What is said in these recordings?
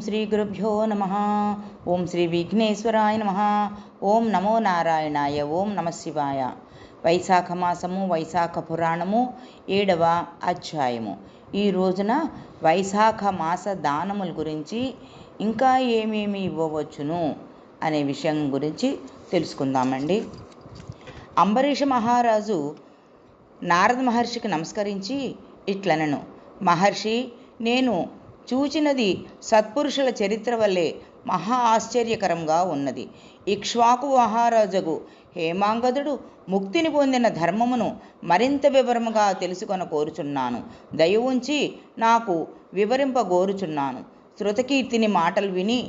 శ్రీ గురుభ్యో నమ. ఓం శ్రీ విఘ్నేశ్వరాయ నమ. ఓం నమో నారాయణాయ. ఓం నమ శివాయ. వైశాఖ మాసము వైశాఖ పురాణము ఏడవ అధ్యాయము. ఈ రోజున వైశాఖ మాస దానముల గురించి ఇంకా ఏమేమి ఇవ్వవచ్చును అనే విషయం గురించి తెలుసుకుందామండి. అంబరీష మహారాజు నారద మహర్షికి నమస్కరించి ఇట్లనను మహర్షి నేను చూచినది సత్పురుషుల చరిత్ర వల్లే మహా ఆశ్చర్యకరంగా ఉన్నది. ఇక్ష్వాకు మహారాజుకు హేమాంగదుడు ముక్తిని పొందిన ధర్మమును మరింత వివరముగా తెలుసుకొన కోరుచున్నాను. దయ ఉంచి నాకు వివరింపగోరుచున్నాను. శృతకీర్తిని మాటలు విని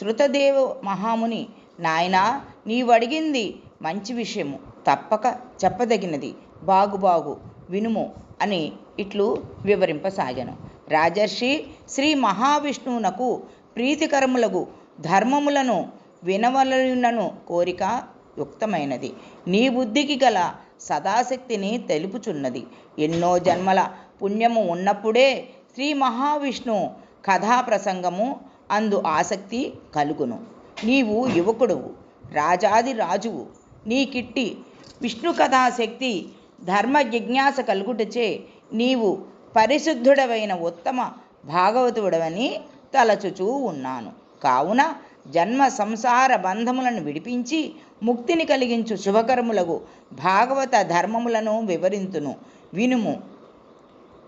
శృతదేవ మహాముని నాయనా నీవడిగింది మంచి విషయము. తప్పక చెప్పదగినది. బాగు బాగు వినుము అని ఇట్లు వివరింపసాగాను. రాజర్షి శ్రీ మహావిష్ణువునకు ప్రీతికరములగు ధర్మములను వినవలనను కోరిక యుక్తమైనది. నీ బుద్ధికి గల సదాశక్తిని తెలుపుచున్నది. ఎన్నో జన్మల పుణ్యము ఉన్నప్పుడే శ్రీ మహావిష్ణు కథా ప్రసంగము అందు ఆసక్తి కలుగును. నీవు యువకుడువు రాజాది రాజువు నీకిట్టి విష్ణు కథాశక్తి ధర్మ జిజ్ఞాస కలుగుటచే నీవు పరిశుద్ధుడవైన ఉత్తమ భాగవతుడవని తలచుచూ ఉన్నాను. కావున జన్మ సంసార బంధములను విడిపించి ముక్తిని కలిగించు శుభకర్ములకు భాగవత ధర్మములను వివరింతును. వినుము.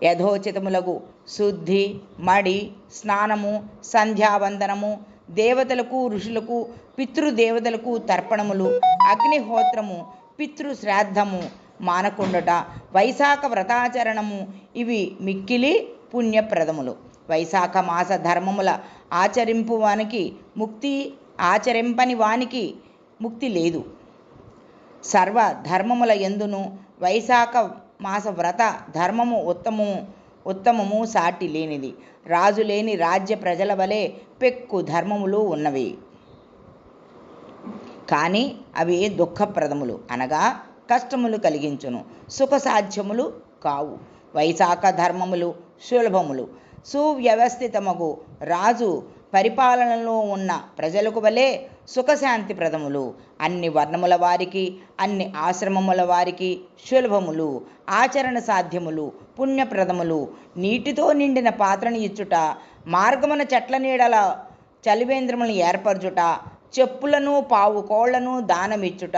యథోచితములకు శుద్ధి మడి స్నానము సంధ్యావందనము దేవతలకు ఋషులకు పితృదేవతలకు తర్పణములు అగ్నిహోత్రము పితృశ్రాద్ధము మానకుండట. వైశాఖ వ్రతాచరణము. ఇవి మిక్కిలి పుణ్యప్రదములు. వైశాఖ మాస ధర్మముల ఆచరింపు వానికి ముక్తి ఆచరింపని వానికి ముక్తి లేదు. సర్వ ధర్మముల ఎందును? వైశాఖ మాస వ్రత ధర్మము ఉత్తమము ఉత్తమము సాటి లేనిది. రాజు లేని రాజ్య ప్రజల వలె పెక్కు ధర్మములు ఉన్నవి. కానీ అవి దుఃఖప్రదములు అనగా కష్టములు కలిగించును. సుఖ సాధ్యములు కావు. వైశాఖ ధర్మములు సులభములు. సువ్యవస్థితమగు రాజు పరిపాలనలో ఉన్న ప్రజలకు వలె సుఖశాంతి ప్రదములు అన్ని వర్ణముల వారికి అన్ని ఆశ్రమముల వారికి సులభములు. ఆచరణ సాధ్యములు పుణ్యప్రదములు. నీటితో నిండిన పాత్రను ఇచ్చుట మార్గమున చెట్ల నీడల చలివేంద్రములను ఏర్పరచుట చెప్పులను పావు కోళ్ళను దానమిచ్చుట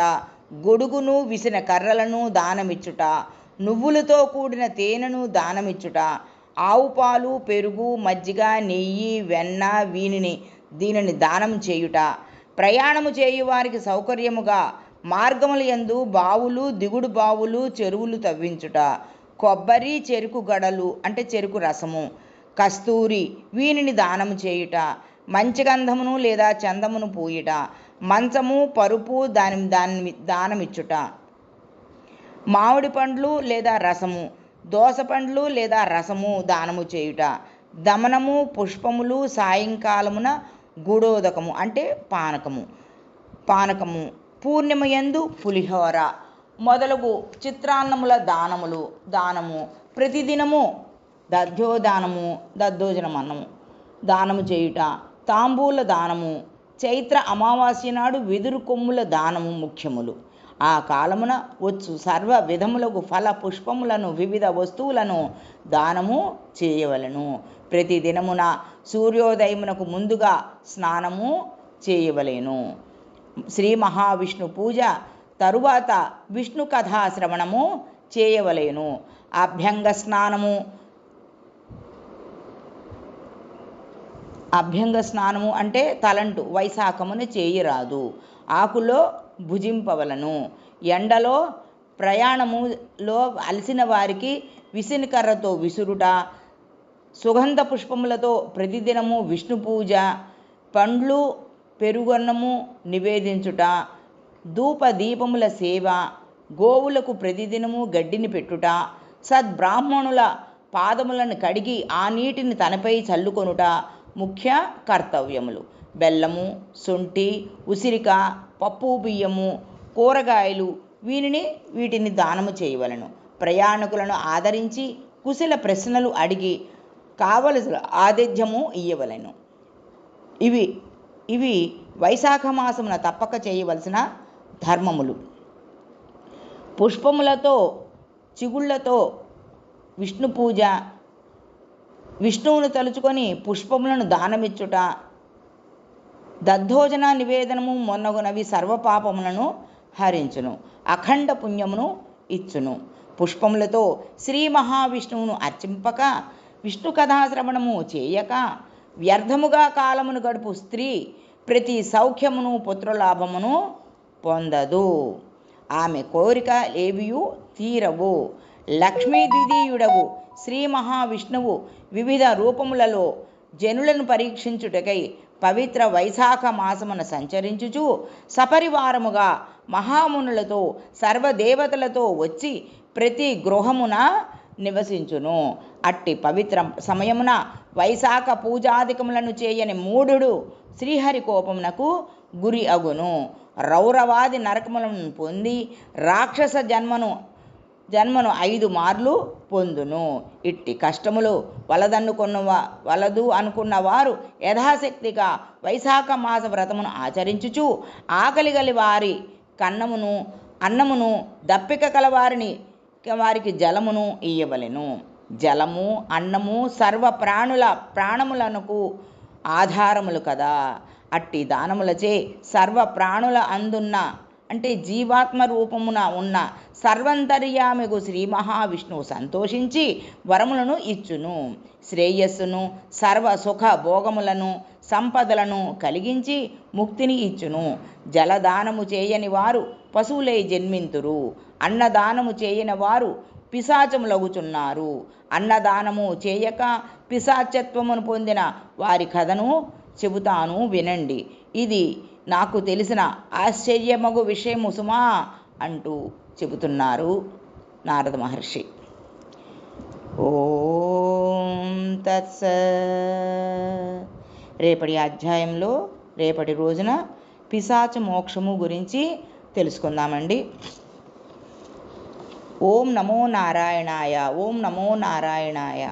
గొడుగును విసిన కర్రలను దానమిచ్చుట నువ్వులతో కూడిన తేనెను దానమిచ్చుట ఆవు పాలు పెరుగు మజ్జిగ నెయ్యి వెన్న వీనిని దీనిని దానం చేయుట. ప్రయాణము చేయువారికి సౌకర్యముగా మార్గముల యందు బావులు దిగుడు బావులు చెరువులు తవ్వించుట. కొబ్బరి చెరుకు గడలు అంటే చెరుకు రసము. కస్తూరి వీనిని దానము చేయుట. మంచి గంధమును లేదా చందమును పూయుట. మంచము పరుపు దాని దాని దానమిచ్చుట. మామిడి పండ్లు లేదా రసము దోస పండ్లు లేదా రసము దానము చేయుట. దమనము పుష్పములు సాయంకాలమున గుడోదకము అంటే పానకము. పానకము పూర్ణిమయందు పులిహోర. మొదలగు చిత్రాన్నముల దానములు దానము ప్రతిదినము దద్యోదానము దద్దోజనం అన్నము దానము చేయుట. తాంబూల దానము చైత్ర అమావాస్య నాడు వెదురు కొమ్ముల దానము ముఖ్యములు. ఆ కాలమున వచ్చు సర్వ విధములకు ఫల పుష్పములను వివిధ వస్తువులను దానము చేయవలను. ప్రతి దినమున సూర్యోదయమునకు ముందుగా స్నానము చేయవలేను. శ్రీ మహావిష్ణు పూజ తరువాత విష్ణు కథా శ్రవణము చేయవలేను. అభ్యంగ స్నానము అభ్యంగ స్నానము అంటే తలంటు వైశాఖమును చేయరాదు. ఆకులో భుజింపవలను. ఎండలో ప్రయాణములో అలసిన వారికి విసినికర్రతో విసురుట సుగంధ పుష్పములతో ప్రతిదినము విష్ణు పూజ పండ్లు పెరుగన్నము నివేదించుట ధూప దీపముల సేవ గోవులకు ప్రతిదినము గడ్డిని పెట్టుట సద్బ్రాహ్మణుల పాదములను కడిగి ఆ నీటిని తనపై చల్లుకొనుట ముఖ్య కర్తవ్యములు. బెల్లము శొంఠి ఉసిరిక పప్పు బియ్యము కూరగాయలు వీనిని వీటిని దానము చేయవలను. ప్రయాణికులను ఆదరించి కుశల ప్రశ్నలు అడిగి కావలసిన ఆతిథ్యము ఇయ్యవలను. ఇవి ఇవి వైశాఖ మాసమున తప్పక చేయవలసిన ధర్మములు. పుష్పములతో చిగుళ్ళతో విష్ణు పూజ విష్ణువును తలుచుకొని పుష్పములను దానమిచ్చుట దద్దోజన నివేదనము మొన్నగునవి సర్వపాపములను హరించును అఖండ పుణ్యమును ఇచ్చును. పుష్పములతో శ్రీ మహావిష్ణువును అర్చింపక విష్ణు కథాశ్రవణము చేయక వ్యర్థముగా కాలమును గడుపు స్త్రీ ప్రతి సౌఖ్యమును పుత్రలాభమును పొందదు. ఆమె కోరిక ఏవియు తీరవు. లక్ష్మీద్వితీయుడవు శ్రీ మహావిష్ణువు వివిధ రూపములలో జనులను పరీక్షించుటకై పవిత్ర వైశాఖ మాసమున సంచరించుచు సపరివారముగా మహామునులతో సర్వదేవతలతో వచ్చి ప్రతి గృహమున నివసించును. అట్టి పవిత్ర సమయమున వైశాఖ పూజాధికములను చేయని మూఢుడు శ్రీహరి కోపమునకు గురి అగును. రౌరవాది నరకములను పొంది రాక్షస జన్మను జన్మను ఐదు మార్లు పొందును. ఇట్టి కష్టములు వలదన్నుకున్న వలదు అనుకున్న వారు యథాశక్తిగా వైశాఖ మాస వ్రతమును ఆచరించుచు ఆకలి గలి వారి కన్నమును అన్నమును దప్పిక కలవారిని వారికి జలమును ఇయ్యవలెను. జలము అన్నము సర్వ ప్రాణుల ప్రాణములకు ఆధారములు కదా. అట్టి దానములచే సర్వ ప్రాణుల అందున్న అంటే జీవాత్మ రూపమున ఉన్న సర్వంతర్యామిగు శ్రీ మహావిష్ణువు సంతోషించి వరములను ఇచ్చును. శ్రేయస్సును సర్వ సుఖ భోగములను సంపదలను కలిగించి ముక్తిని ఇచ్చును. జలదానము చేయని వారు పశువులై జన్మింతురు. అన్నదానము చేయని వారు పిశాచములగుచున్నారు. అన్నదానము చేయక పిశాచత్వమును పొందిన వారి కథను చెబుతాను వినండి. ఇది నాకు తెలిసిన ఆశ్చర్యమగు విషయము సుమా అంటూ చెబుతున్నారు నారద మహర్షి. ఓం తత్స. రేపటి అధ్యాయంలో రేపటి రోజున పిశాచ మోక్షము గురించి తెలుసుకుందామండి. ఓం నమో నారాయణాయ ఓం నమో నారాయణాయ.